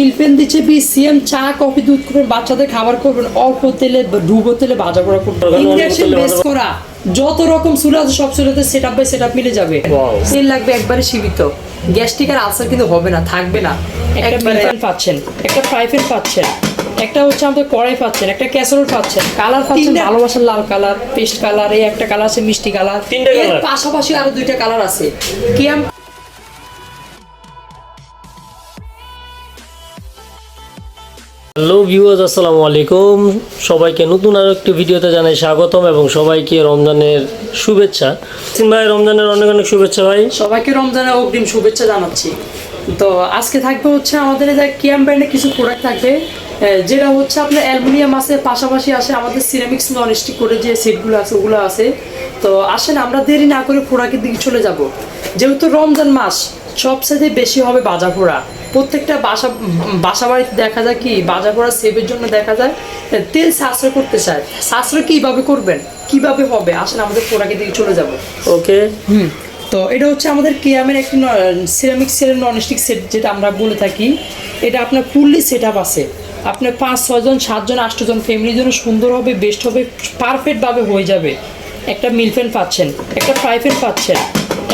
মিল্পেন দিচ্ছে বিসিএম চা কফি দুধ করবেন বাচ্চাদের খাবার করবেন। অল্প তেলে ডুবো তেলে ভাজা করা করবেন। অল্প ইন্ডাকশন বেস করা। যত রকম চুলা আছে সব চুলাতে set up by set up মিলে যাবে. তেল লাগবে একবারে সীমিত। গ্যাস্ট্রিক আর আলসার কিন্তু হবে না থাকবে না। একটা মিল্পেন পাচ্ছেন একটা ফ্রাই প্যান পাচ্ছেন একটা হচ্ছে আমাদের কড়াই পাচ্ছেন একটা ক্যাসারোল পাচ্ছেন। কালার পাচ্ছেন ভালোবাসার লাল কালার পেস্ট কালার এই একটা কালার আছে মিষ্টি কালার তিনটা colour? পাশাপাশি আরও দুইটা কালার আছে। কিয়াম হ্যালো ভিউয়ার্স, আসসালামু আলাইকুম। সবাইকে নতুন আরও একটি ভিডিওতে জানাই স্বাগতম এবং সবাইকে রমজানের শুভেচ্ছা। ভাই, রমজানের অনেক অনেক শুভেচ্ছা ভাই। সবাইকে রমজানের অগ্রিম শুভেচ্ছা জানাচ্ছি। তো আজকে থাকবে হচ্ছে আমাদের যে কিয়াম ব্র্যান্ডের কিছু প্রোডাক্ট থাকবে যেটা হচ্ছে আপনার অ্যালুমিনিয়াম আছে, পাশাপাশি আসে আমাদের সিরামিক্স নন স্টিক করে যে সেটগুলো আছে, ওগুলো আছে। তো আসেন, আমরা দেরি না করে প্রোডাক্টের দিকে চলে যাব। যেহেতু রমজান মাস সবসাথে বেশি হবে বাজা পোড়া প্রত্যেকটা বাসা বাসা বাড়িতে দেখা যায় কি বাজা পোড়া সেভের জন্য দেখা যায় তেল সাশ্রয় করতে চায়। সাশ্রয় কীভাবে করবেন? কীভাবে হবে? আসেন আমাদের প্রোডাক্টের দিয়ে চলে যাব। ওকে। হুম তো এটা হচ্ছে আমাদের কেয়ামের একটি সিরামিক সেলের ননস্টিক সেট যেটা আমরা বলে থাকি। এটা আপনার ফুললি সেট আপ আছে। আপনার পাঁচ ছজন সাতজন আটজন ফ্যামিলির জন্য সুন্দর হবে বেস্ট হবে পারফেক্টভাবে হয়ে যাবে। একটা মিল ফ্যান পাচ্ছেন একটা ফ্রাই প্যান পাচ্ছেন।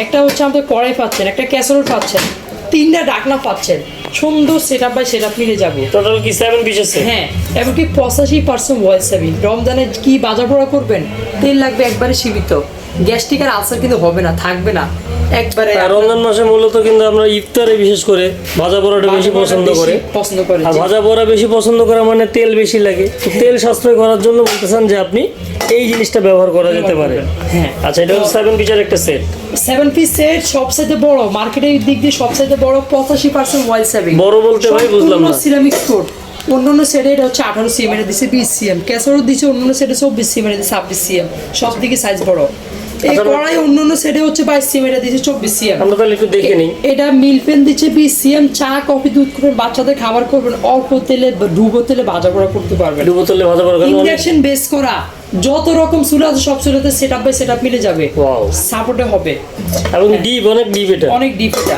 একটা হচ্ছে আমাদের কড়াই পাচ্ছেন একটা ক্যাসারোল পাচ্ছেন তিনটা ডাকনা পাচ্ছেন। সুন্দর set up by set up মিলে যাবে। টোটাল কি সেভেন পিস আছে হ্যাঁ এমনকি পঁচাশি পার্সেন্ট ভয়েস সেভিং রমজানে কি বাজার পড়া করবেন? তেল লাগবে একবারে সীমিত। গ্যাস্ট্রিক আর আলসার কিন্তু হবে না থাকবে না। একবারে রমজান মাসে মূলত কিন্তু আমরা ইফতারে বিশেষ করে ভাজা পোড়াটা বেশি পছন্দ করে। পছন্দ করে আর ভাজা পোড়া বেশি পছন্দ করা মানে তেল বেশি লাগে। তেল সাশ্রয় করার জন্য বলতেছেন যে আপনি এই জিনিসটা ব্যবহার করা যেতে পারে। হ্যাঁ আচ্ছা এটা হচ্ছে সেভেন পিসের একটা সেট সেভেন পিস সেট সবচেয়ে বড় মার্কেটের দিক দিয়ে সবচেয়ে বড় পঁচাশি পার্সেন্ট ওয়াইল সেভিং বড় বলতে ভাই বুঝলাম না। সিরামিক কোট অন্যান্য সেটে এটা হচ্ছে আঠারো সিএম এটা দিচ্ছে বিশ সিএম ক্যাসরও দিচ্ছে অন্যান্য সেটে চব্বিশ সিএম এটা দিচ্ছে ছাব্বিশ সিএম সব দিকে সাইজ বড়। এই আচ্ছা, কড়াই অন্যান্য সেটে হচ্ছে বাইশ সিএম এটা দিচ্ছে চব্বিশ সিএম। আমরা তাহলে একটু দেখে নিই। এটা মিলপেন দিচ্ছে বিশ সিএম চা কফি দুধ করবেন বাচ্চাদের খাবার করবেন। অল্প তেলে ডুবো তেলে ভাজা করা করতে পারবেন। ডুবো তেলে ভাজা করা ইন্ডাকশন বেস করা। যত রকম চুলা আছে সব চুলাতে set up by set up মিলে যাবে সাপোর্টে হবে। এবং ডিপ অনেক ডিপ এটা। অনেক ডিপ এটা।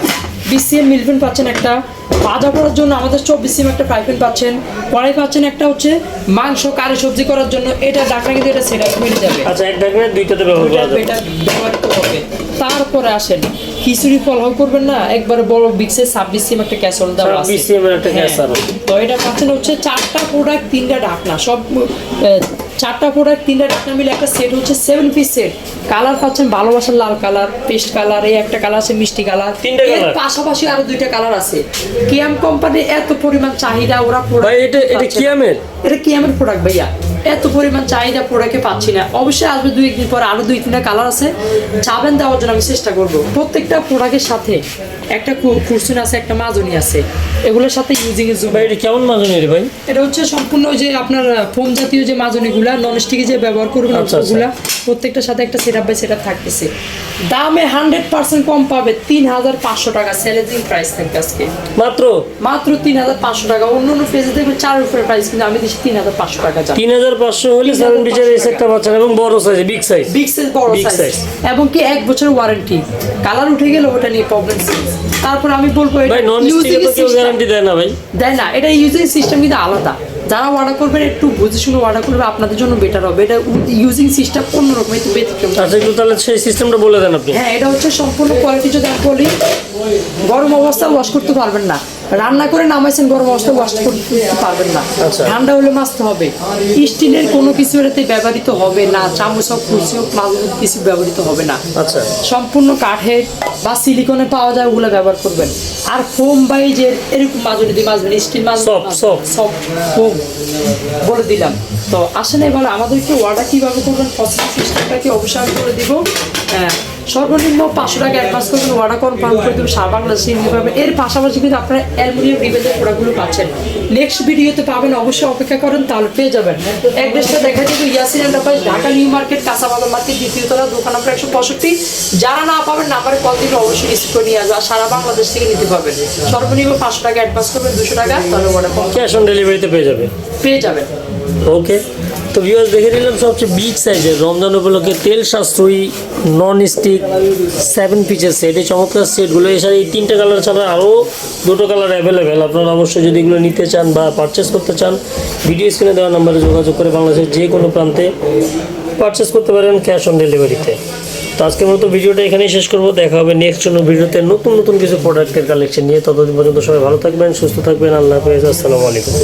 বিসিএম মিলপেন পাচ্ছেন একটা ভাজা করার জন্য আমাদের চব্বিশ সিএম একটা ফ্রাই প্যান পাচ্ছেন। কড়াই পাচ্ছেন একটা হচ্ছে মাংস কারি সবজি করার জন্য। এটা ডাকনা কিন্তু এটা সেট মিলে যাবে। আচ্ছা এক ঢাকনা দুইটাতে ব্যবহার করা যাবে। এটা ব্যবহৃত হবে। তারপরে আসেন খিচুড়ি ফলাও করবেন না একবারে বড় বিক্সে ছাব্বিশ সিএম একটা ক্যাসরোল দেওয়া আছে। 26 cm একটা হ্যাঁ। তো এটা পাচ্ছেন হচ্ছে চারটা প্রোডাক্ট তিনটা ঢাকনা সব চারটা প্রোডাক্ট তিনটা ঢাকনা মিলে একটা সেট হচ্ছে সেভেন পিস সেট কালার পাচ্ছেন ভালোবাসার লাল কালার পেস্ট কালার এই একটা কালার আছে মিষ্টি কালারের পাশাপাশি আরও দুইটা কালার আছে। কিয়াম কোম্পানির এত পরিমাণ চাহিদা ওরা ভাই এটা এটা কিয়ামের এটা কিয়ামের প্রোডাক্ট ভাইয়া। এত পরিমাণ চাহিদা প্রোডাক্টে পাচ্ছি না। অবশ্যই আসবে দুই একদিন পর আরও দুই তিনটা কালার আছে। চাবেন দেওয়ার জন্য আমি চেষ্টা করব। প্রত্যেকটা প্রোডাক্টের সাথে একটা কুরসুন আছে একটা মাজনি আছে। এগুলোর সাথে ইউজিং এর জন্য। ভাই এটা কেমন মাজনি রে ভাই? এটা হচ্ছে সম্পূর্ণ যে আপনার ফোম জাতীয় যে মাজনিগুলা নন স্টিকে যে ব্যবহার করবেন আচ্ছা, আচ্ছা। ওগুলা প্রত্যেকটার সাথে একটা সেট আপ বাই সেট থাকতেছে। দামে হান্ড্রেড পার্সেন্ট কম পাবে তিন হাজার পাঁচশো টাকা চ্যালেঞ্জিং প্রাইস থাকবে আজকে। মাত্র? মাত্র তিন হাজার পাঁচশো টাকা। অন্য অন্য পেজে দেখবেন চার উপরে প্রাইস কিন্তু আমি দিচ্ছি তিন হাজার পাঁচশো টাকা তিন হাজার পাঁচশো হলে সেভেন পিসের এই সেটটা পাচ্ছেন এবং বড় size big size big size বড় সাইজ এবং কি এক বছর ওয়ারেন্টি কালার উঠে গেলে ওটা নিয়ে প্রবলেম তারপর আমি বলব এটা ভাই নন using স্টিকে তো কেউ গ্যারান্টি দেয় না ভাই। দেয় না এটা ইউজিং সিস্টেম কিন্তু আলাদা। যারা অর্ডার করবেন একটু বুঝে শুনে অর্ডার করবে আপনাদের জন্য বেটার হবে। এটা ইউজিং সিস্টেম অন্যরকম একটু ব্যতিক্রম। আচ্ছা একটু তাহলে সেই সিস্টেমটা বলে দেন আপনি। হ্যাঁ এটা হচ্ছে সম্পূর্ণ কোয়ালিটি যদি আমি বলি গরম অবস্থায় ওয়াশ করতে পারবেন না। রান্না করে নামাইছেন গরম অবস্থায় ওয়াশ করতে পারবেন না। আচ্ছা। ঠান্ডা হলে মাছতে হবে। স্টিলের কোনো কিছু এটাতে ব্যবহৃত হবে না চামচ হোক কুচি হোক মাছ কিছু ব্যবহৃত হবে না। আচ্ছা। সম্পূর্ণ কাঠের বা সিলিকনে পাওয়া যায় ওগুলো ব্যবহার করবেন। আর ফোম বা এই যে এরকম মাজনি দিয়ে মাজবেন স্টিল মাছ soft. সব ফোম বলে দিলাম। তো আসেন এবার আমাদেরকে অর্ডার কীভাবে করবেন প্রসেস সিস্টেমটাকে অবশ্যই আমি করে দিব। হ্যাঁ, সর্বনিম্ন পাঁচশো টাকা অ্যাডভান্স করবেন অর্ডার কনফার্ম করে দেবেন সারা বাংলাদেশে নিতে পারবেন এর পাশাপাশি কিন্তু আপনারা অ্যালুমিনিয়াম রিবেজের প্রোডাক্টগুলো পাচ্ছেন। নেক্সট ভিডিওতে পাবেন অবশ্যই অপেক্ষা করেন তাহলে পেয়ে যাবেন। অ্যাড্রেসটা দেখা যাবে Yasin enterprise Dhaka new market কাঁচাবাজার market দ্বিতীয়তলা দোকান নম্বর একশো পঁয়ষট্টি। যারা না পাবেন নাম্বারে কল দিলে অবশ্যই রিসিভ করে নিয়ে আসবে আর সারা বাংলাদেশ থেকে নিতে পারবেন। সর্বনিম্ন পাঁচশো টাকা অ্যাডভান্স করবেন দুশো টাকা তাহলে অর্ডার ক্যাশ অন ডেলিভারিতে পেয়ে যাবে। পেয়ে যাবেন। ওকে তো ভিউয়ার্স দেখে নিলাম সবচেয়ে বিগ সাইজের রমজান উপলক্ষে তেল সাশ্রয়ী নন স্টিক সেভেন পিচের সেট এই চমৎকার সেটগুলো এছাড়া এই তিনটা কালার ছাড়া আরও দুটো কালার অ্যাভেলেবেল আপনারা অবশ্যই যদি এগুলো নিতে চান বা পারচেস করতে চান ভিডিও স্ক্রিনে দেওয়া নাম্বারে যোগাযোগ করে বাংলাদেশের যে কোনো প্রান্তে পারচেস করতে পারেন ক্যাশ অন ডেলিভারিতে তো। আজকের মতো ভিডিওটা এখানেই শেষ করব। দেখা হবে নেক্সট কোনো ভিডিওতে নতুন নতুন কিছু প্রোডাক্টের কালেকশন নিয়ে। ততদিন পর্যন্ত সবাই ভালো থাকবেন, সুস্থ থাকবেন। আল্লাহ হাফেজ। আসসালামু আলাইকুম।